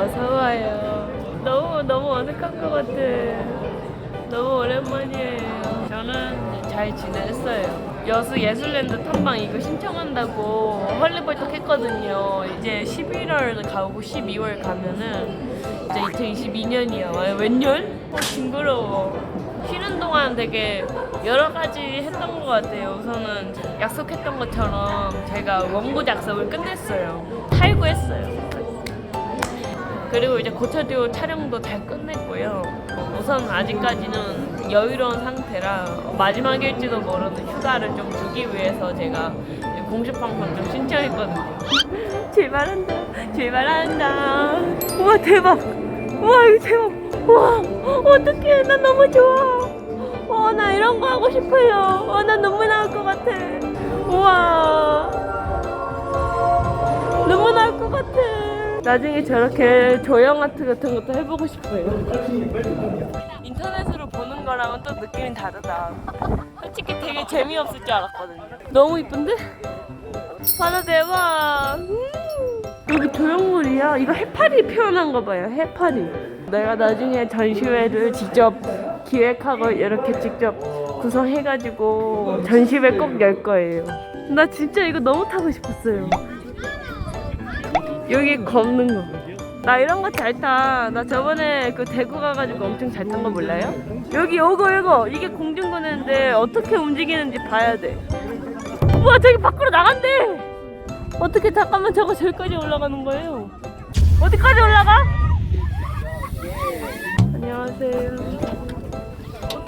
어서 와요. 너무 너무 어색한 것 같아. 너무 오랜만이에요. 저는 잘 지냈어요. 여수 예술랜드 탐방 이거 신청한다고 헐리벌떡 했거든요. 이제 11월 가고 12월 가면은 이제 2022년이야. 아, 웬열? 어, 징그러워. 쉬는 동안 되게 여러 가지 했던 것 같아요. 우선은 약속했던 것처럼 제가 원고 작성을 끝냈어요. 탈구했어요. 그리고 이제 고쳐듀오 촬영도 잘 끝냈고요. 우선 아직까지는 여유로운 상태라 마지막일지도 모르는 휴가를 좀 두기 위해서 제가 공식 방송 좀 신청했거든요. 출발한다, 출발한다. 우와 대박. 우와 이거 대박. 우와 어떡해 나 너무 좋아. 와나 이런 거 하고 싶어요. 와나 눈물 나올 것 같아. 우와. 너무 나올 것 같아. 나중에 저렇게 조형 아트 같은 것도 해보고 싶어요. 인터넷으로 보는 거랑은 또 느낌이 다르다. 솔직히 되게 재미없을 줄 알았거든요. 너무 이쁜데? 바다 대박. 음. 여기 조형물이야. 이거 해파리 표현한 거 봐요. 해파리. 내가 나중에 전시회를 직접 기획하고 이렇게 직접 구성해가지고 전시회 꼭 열 거예요. 나 진짜 이거 너무 타고 싶었어요. 여기 걷는 거. 나 이런 거 잘 타. 나 저번에 그 대구 가가지고 엄청 잘 탄 거 몰라요? 여기 요거 요거 이게 공중분해인데 어떻게 움직이는지 봐야 돼. 우와 저기 밖으로 나간대. 어떻게 잠깐만 저거 저기까지 올라가는 거예요? 어디까지 올라가? 안녕하세요.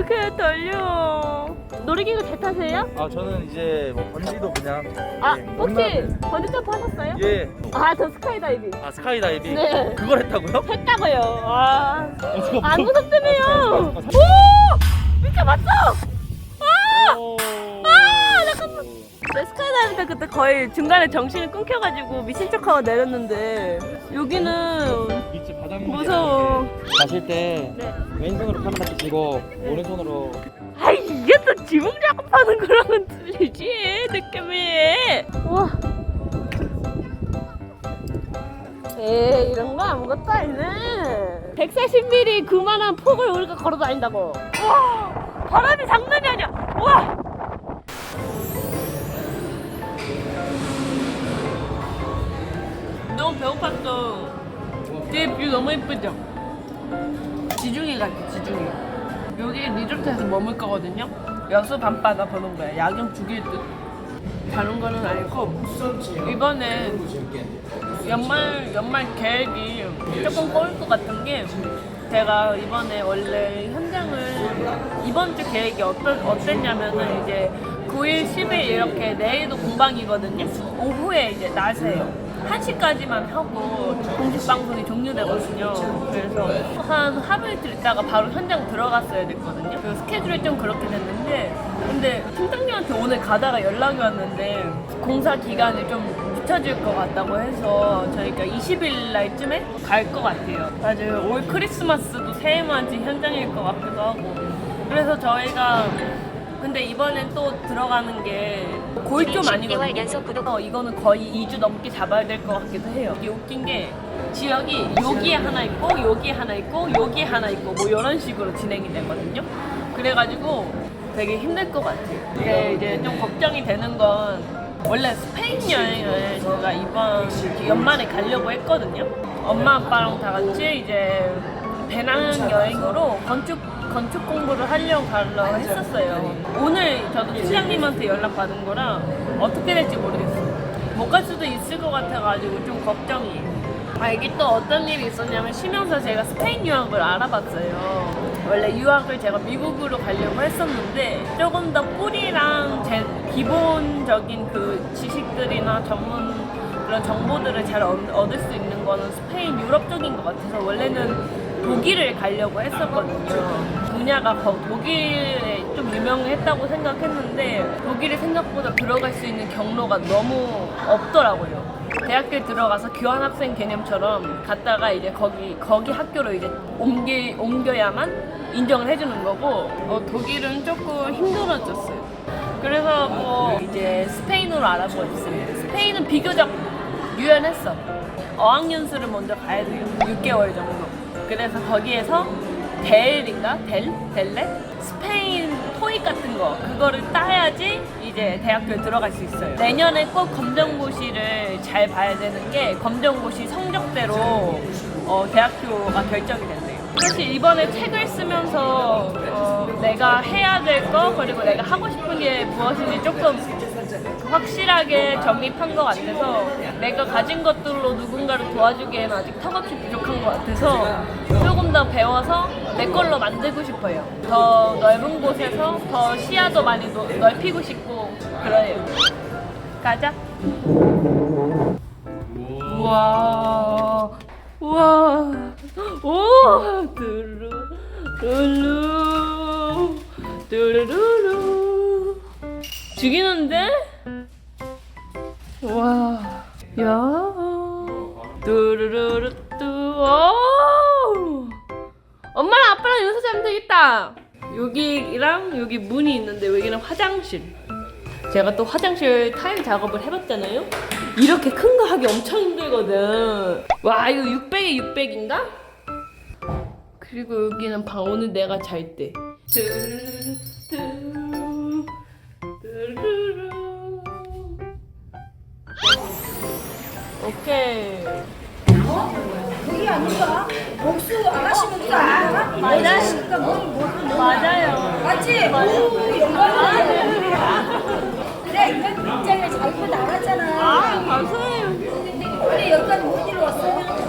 어떻게 떨려? 놀이기구 잘 타세요? 아 저는 이제 뭐 번지도 그냥 아 네, 혹시 농담. 번지점프 하셨어요? 예. 아 저 스카이다이빙. 아 스카이다이빙 네. 그걸 했다고요? 했다고요. 아, 안 무섭다며요. 오! 미쳐 맞죠? 아! 오. 아. 네, 때 그때 거의 중간에 정신이 끊겨가지고 미친 척하고 내렸는데 여기는 밑에 무서워. 가실 때 네. 왼손으로 카메라 드시고 오른손으로 아이 이게 또 지붕 작업하는 거랑은 틀리지 느낌이. 와. 에이 이런 거 아무것도 아니네. 140mm 그만한 폭을 우리가 걸어 다닌다고. 와 바람이 장난이 아니야. 와. 너무 배고팠어. 뒤에 뷰 너무 예쁘죠? 지중해 같아 지중해. 여기 리조트에서 머물 거거든요. 여수 밤바다 보는 거야. 야경 죽일 듯. 다른 거는 아니고 이번에 연말 연말 계획이 조금 꼬일 것 같은 게 제가 이번에 원래 현장을 이번 주 계획이 어떠, 어땠냐면은 이제 9일, 10일 이렇게 내일도 공방이거든요. 오후에 이제 낮에요. 1시까지만 하고 공식 방송이 종료되거든요. 그래서 한 하루 이틀 있다가 바로 현장 들어갔어야 됐거든요. 그 스케줄이 좀 그렇게 됐는데 근데 팀장님한테 오늘 가다가 연락이 왔는데 공사 기간을 좀 늦춰질 것 같다고 해서 저희가 20일 날쯤에 갈 것 같아요. 맞아요. 올 크리스마스도 새해맞이 현장일 것 같기도 하고. 그래서 저희가 근데 이번엔 또 들어가는 게 거의 좀 아니거든요. 연속 구독. 어, 이거는 거의 2주 넘게 잡아야 될 것 같기도 해요. 이게 웃긴 게 지역이 여기에 하나 있고 여기에 하나 있고 여기에 하나 있고 뭐 이런 식으로 진행이 되거든요. 그래가지고 되게 힘들 것 같아요. 근데 이제 좀 걱정이 되는 건 원래 스페인 여행을 제가 이번 연말에 가려고 했거든요. 엄마 아빠랑 다 같이 이제 배낭 여행으로 건축 건축 공부를 하려고 가려고 했었어요. 오늘 저도 팀장님한테 연락 받은 거라 어떻게 될지 모르겠어요. 못 갈 수도 있을 것 같아가지고 좀 걱정이에요. 아 이게 또 어떤 일이 있었냐면 쉬면서 제가 스페인 유학을 알아봤어요. 원래 유학을 제가 미국으로 가려고 했었는데 조금 더 뿌리랑 제 기본적인 그 지식들이나 전문 그런 정보들을 잘 얻- 얻을 수 있는 거는 스페인 유럽 쪽인 것 같아서 원래는 독일을 가려고 했었거든요. 분야가 거- 독일에 좀 유명했다고 생각했는데 독일이 생각보다 들어갈 수 있는 경로가 너무 없더라고요. 대학교에 들어가서 교환학생 개념처럼 갔다가 이제 거기 거기 학교로 이제 옮기 옮겨야만 인정을 해주는 거고 어, 독일은 조금 힘들어졌어요. 그래서 뭐 이제 스페인으로 알아보고 있습니다. 스페인은 비교적 유연했어. 어학연수를 먼저 가야 돼요. 6개월 정도. 그래서 거기에서 델인가? 델? 델레? 스페인 토익 같은 거 그거를 따야지 이제 대학교에 들어갈 수 있어요. 내년에 꼭 검정고시를 잘 봐야 되는 게 검정고시 성적대로 어, 대학교가 결정이 된대요. 사실 이번에 책을 쓰면서 어, 내가 해야 될 거 그리고 내가 하고 싶은 게 무엇인지 조금 확실하게 정립한 것 같아서 내가 가진 것들로 누군가를 도와주기에는 아직 턱없이 부족한 것 같아서 조금 더 배워서 내 걸로 만들고 싶어요. 더 넓은 곳에서 더 시야도 많이 노- 넓히고 싶고 그래요. 가자. 우와. 우와. 오. 뚜루. 뚜루. 뚜루루루. 죽이는데? 와. 야. 뚜루루루 뚜. 오. 엄마랑 아빠랑 여기서 자면 되겠다. 여기랑 여기 문이 있는데 여기는 화장실. 제가 또 화장실 타일 작업을 해봤잖아요. 이렇게 큰 거 하기 엄청 힘들거든. 와 이거 600에 600인가? 그리고 여기는 방 오늘 내가 잘 때. 뚜루루루, 뚜루루루. 오케이. 그게 아닌가? 복수 아가씨 복수 아닌가? 맞아요. 아가씨니까 뭐, 뭐, 뭐. 맞아요. 맞지? 오, 영광이야. 그래, 이건 굉장히 잘 입고 나갔잖아. 아 감사해요. 우리 여기까지 못 일로 왔어?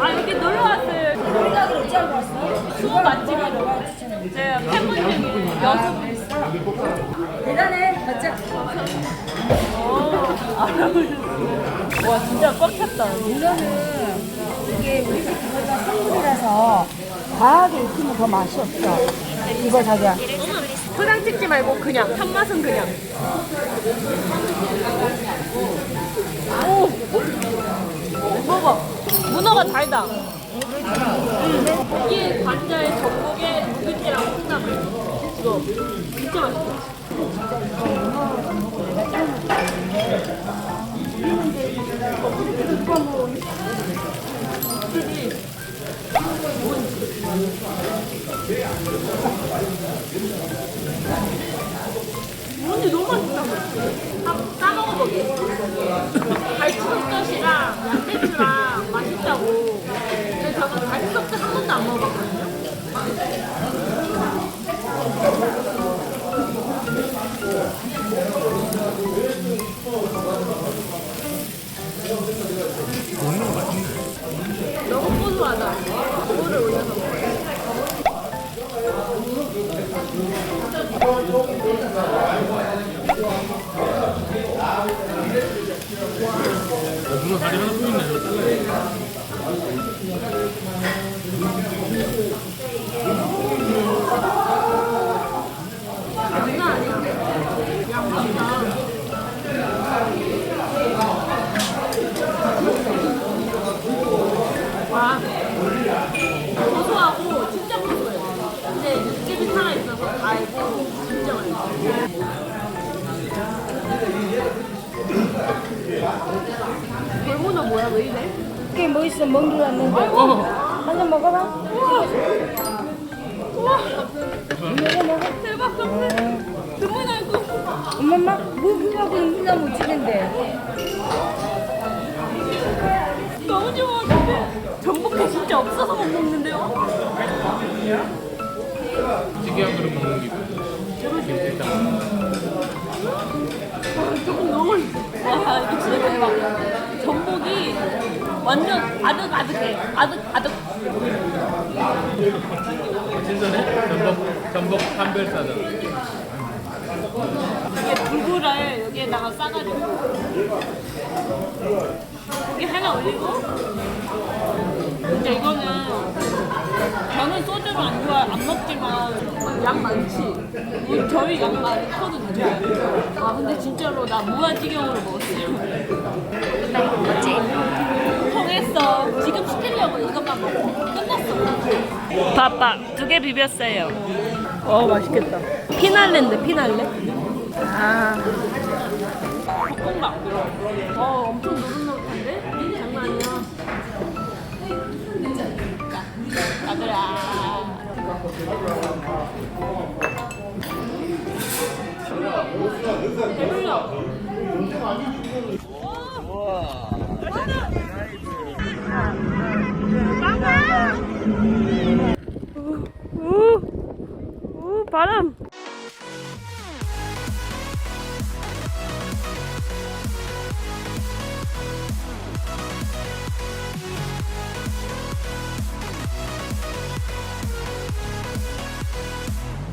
아 여기 놀러 왔어요. 우리가 그걸 어찌 알고 왔어? 수고 맛집이라고. 제가 팬분 중에 여수. 대단해, 맞자. 와 진짜 꽉 찼다. 이거는 이게 우리 집 그거가 선물이라서 과하게 익히면 더 맛이 없어. 이거 자기야. 포장 찍지 말고 그냥 한 맛은 그냥. 오, 먹어. 문어가 달다. 이게 관자에 전복에 누룽지랑 콩나물. 이거 진짜 맛있어. 뭔지 너무 맛있다. 한번 싸먹어보게. 이게 뭐 있어? 먼길 왔는데. 어. 한잔 먹어봐. 우와 먹어, 먹어. 대박 정말 그문어 이거 엄마, 뭐 그거 눈이나 못 찍는데. 너무 좋아 근데 전복회 진짜 없어서 못 먹는데요? 찌개 한 그릇 먹는 기분. 조금 너무 와 이거 진짜 대박 완전 아득아득해 아득 아득 신선해? 전복, 전복 판별사다. 이게 두부를 여기에다가 싸가지고 여기 하나 올리고 근데 이거는 저는 소주를 안 좋아 안 먹지만 양 많지. 뭐 저희 양 많거든요 아 근데 진짜로 나 무아지경으로 먹었어요. 나 이거 뭐지? 통했어. 지금 시키려고 이것만 먹고 끝났어. 밥밥 두 개 비볐어요. 어 맛있겠다. 피날레인데 피날레? 아. 볶음밥. 어 엄청 노릇 우, 바람. フフフフフ。